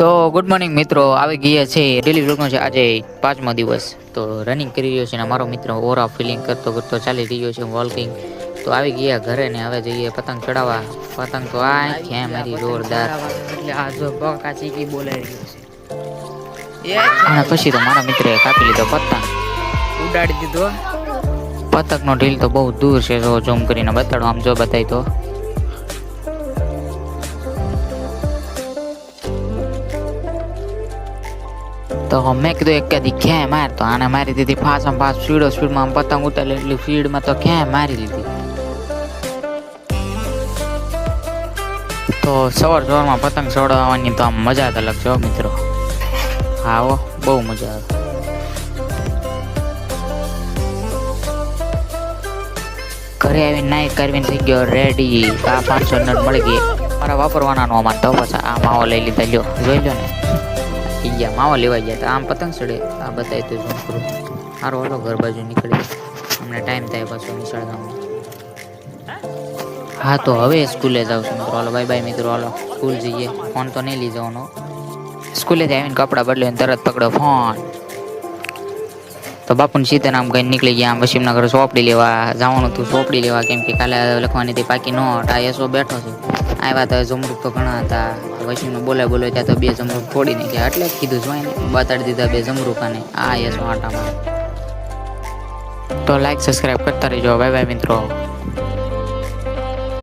તો good morning મિત્રો આવી ગયા છે ડેલી વ્લોગનો છે આજે પાંચમો દિવસ. તો રનિંગ કરી રહ્યો છે અને મારો મિત્ર ઓરા ફિલિંગ કરતો કરતો ચાલી રહ્યો છે વોલ્કિંગ તો આવી ગયા ઘરે ને હવે જઈએ પતંગ ચડાવવા. પતંગ તો આ છે મારી જોરદાર. એટલે આ જો બકા ચીકી બોલાઈ રહ્યો છે. અને પછી તો મારા મિત્રએ કાપી લીધો પતંગ. ઉડાડી દીધો. પતંગનો ઢીલ તો બહુ દૂર છે જો ઝૂમ કરીને બતાડો આમ જો બતાય તો. તો મેં કીધું એક કદી ક્યાંય માર તો આને મારી દીધી ફાસમ ફાસ સ્પીડો સ્પીડમાં આમ પતંગ ઉતારી એટલી સ્પીડમાં તો ક્યાંય મારી લીધી. તો સવાર સવારમાં પતંગ ચડાવવાની તો આમ મજા જ અલગ છે મિત્રો. હો બહુ મજા આવે. ઘરે આવીને નાઈ કરવીને થઈ ગયો રેડી આ પાંચસો નટ મળી ગઈ. મારા વાપરવાના નો અમારે તો પછી આ માવો લઈ લીધા. લ્યો, જોઈ લો ને ઈ ગયા, માવા લેવા ગયા તા આમ પતંગ ચડે, આ બતાવી તો શું કરું. સારો હાલો ઘર બાજુ નીકળી અમને ટાઈમ થાય પાછો નિશાળ હા, તો હવે સ્કૂલે જાઉં છું મિત્રો. હાલો બાય બાય મિત્રો. હાલો, સ્કૂલ જઈએ. ફોન તો નહીં લઈ જવાનો. સ્કૂલેથી આવીને કપડાં બદલીને તરત પકડો. ફોન તો બાપુને સીધા આમ કઈ નીકળી ગયા. આમ વસીમનગર સોપડી લેવા જવાનું હતું. સોપડી લેવા કેમ કે કાલે લખવાની હતી પાકી નો આ એસો બેઠો છે. આવ્યા તો જમરૂક તો ઘણા હતા. વસીમને બોલે બોલે ત્યાં તો બે જમરૂક ફોડી નાખ્યા. એટલે કીધું કીધું જોઈને બતાડી દીધા બે જમરૂકાને. આ યસો આટામાં. તો લાઈક સબસ્ક્રાઈબ કરતા રહેજો. બાય બાય મિત્રો.